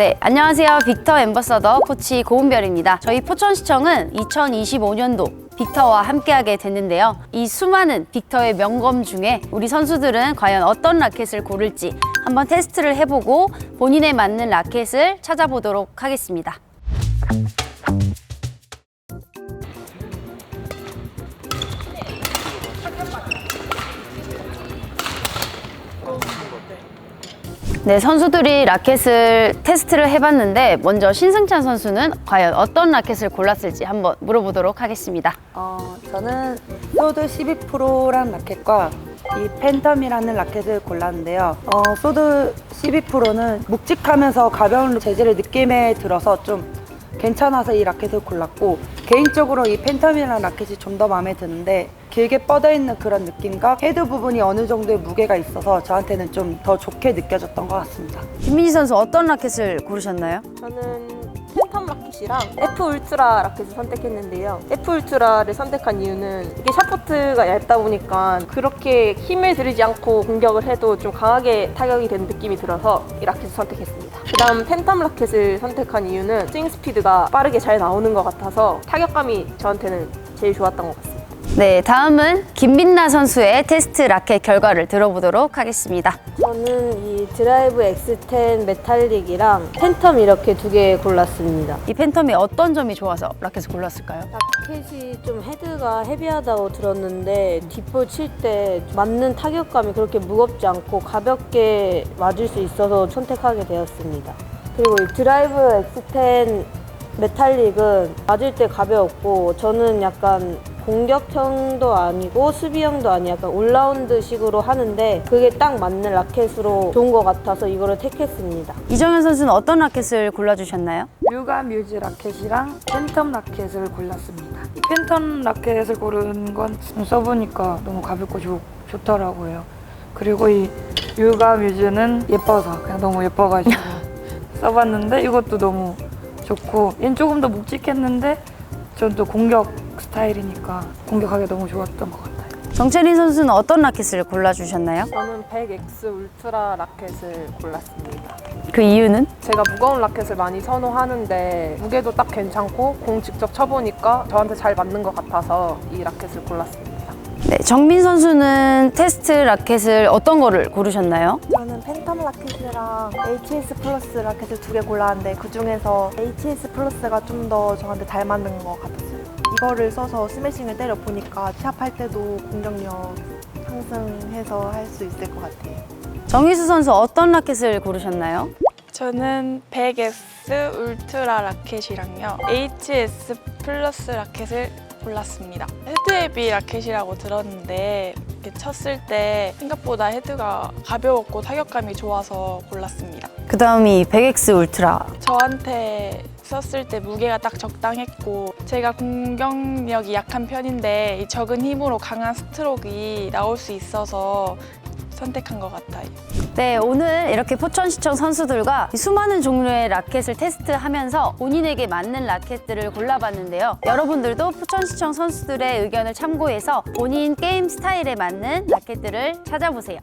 네, 안녕하세요. 빅터 엠버서더 코치 고은별입니다. 저희 포천시청은 2025년도 빅터와 함께하게 됐는데요. 이 수많은 빅터의 명검 중에 우리 선수들은 과연 어떤 라켓을 고를지 한번 테스트를 해보고 본인에 맞는 라켓을 찾아보도록 하겠습니다. 네, 선수들이 라켓을 테스트를 해봤는데 먼저 신승찬 선수는 과연 어떤 라켓을 골랐을지 한번 물어보도록 하겠습니다. 어, 저는 소드 12%란 라켓과 이 팬텀이라는 라켓을 골랐는데요. 어, 소드 12%는 묵직하면서 가벼운 재질의 느낌에 들어서 좀 괜찮아서 이 라켓을 골랐고 개인적으로 이 팬텀이라는 라켓이 좀 더 마음에 드는데 길게 뻗어 있는 그런 느낌과 헤드 부분이 어느 정도의 무게가 있어서 저한테는 좀 더 좋게 느껴졌던 것 같습니다. 김민희 선수 어떤 라켓을 고르셨나요? 저는 팬텀 라켓이랑 F 울트라 라켓을 선택했는데요. F 울트라를 선택한 이유는 이게 샤프트가 얇다 보니까 그렇게 힘을 들이지 않고 공격을 해도 좀 강하게 타격이 되는 느낌이 들어서 이 라켓을 선택했습니다. 그다음 팬텀 라켓을 선택한 이유는 스윙 스피드가 빠르게 잘 나오는 것 같아서 타격감이 저한테는 제일 좋았던 것 같습니다. 네, 다음은 김민나 선수의 테스트 라켓 결과를 들어보도록 하겠습니다. 저는 이 드라이브 X10 메탈릭이랑 팬텀 이렇게 두 개 골랐습니다. 이 팬텀이 어떤 점이 좋아서 라켓을 골랐을까요? 라켓이 좀 헤드가 헤비하다고 들었는데 뒷볼 칠 때 맞는 타격감이 그렇게 무겁지 않고 가볍게 맞을 수 있어서 선택하게 되었습니다. 그리고 이 드라이브 X10 메탈릭은 맞을 때 가벼웠고 저는 약간 공격형도 아니고 수비형도 아니 약간 올라운드 식으로 하는데 그게 딱 맞는 라켓으로 좋은 것 같아서 이거를 택했습니다. 이정현 선수는 어떤 라켓을 골라주셨나요? 뮤가 뮤즈 라켓이랑 팬텀 라켓을 골랐습니다. 이 팬텀 라켓을 고른 건 써보니까 너무 가볍고 좋, 좋더라고요. 그리고 이 뮤가 뮤즈는 예뻐서 그냥 너무 예뻐가지고 써봤는데 이것도 너무 좋고 얘는 조금 더 묵직했는데 전또 공격 스타일이니까 공격하기 너무 좋았던 것 같아요. 정채린 선수는 어떤 라켓을 골라주셨나요? 저는 100X 울트라 라켓을 골랐습니다. 그 이유는? 제가 무거운 라켓을 많이 선호하는데 무게도 딱 괜찮고 공 직접 쳐보니까 저한테 잘 맞는 것 같아서 이 라켓을 골랐습니다. 네, 정민 선수는 테스트 라켓을 어떤 거를 고르셨나요? 저는 팬텀 라켓이랑 HS 플러스 라켓을 두 개 골랐는데 그 중에서 HS 플러스가 좀 더 저한테 잘 맞는 것 같았어요. 이거를 써서 스매싱을 때려 보니까 샵할 때도 공격력 상승해서 할 수 있을 것 같아요. 정희수 선수 어떤 라켓을 고르셨나요? 저는 100S 울트라 라켓이랑요 HS 플러스 라켓을 골랐습니다. 헤드헤비 라켓이라고 들었는데 이렇게 쳤을 때 생각보다 헤드가 가벼웠고 타격감이 좋아서 골랐습니다. 그 다음이 100X 울트라. 저한테 썼을 때 무게가 딱 적당했고 제가 공격력이 약한 편인데 이 적은 힘으로 강한 스트로크가 나올 수 있어서 선택한 것 같아요. 네, 오늘 이렇게 포천시청 선수들과 이 수많은 종류의 라켓을 테스트하면서 본인에게 맞는 라켓들을 골라봤는데요. 여러분들도 포천시청 선수들의 의견을 참고해서 본인 게임 스타일에 맞는 라켓들을 찾아보세요.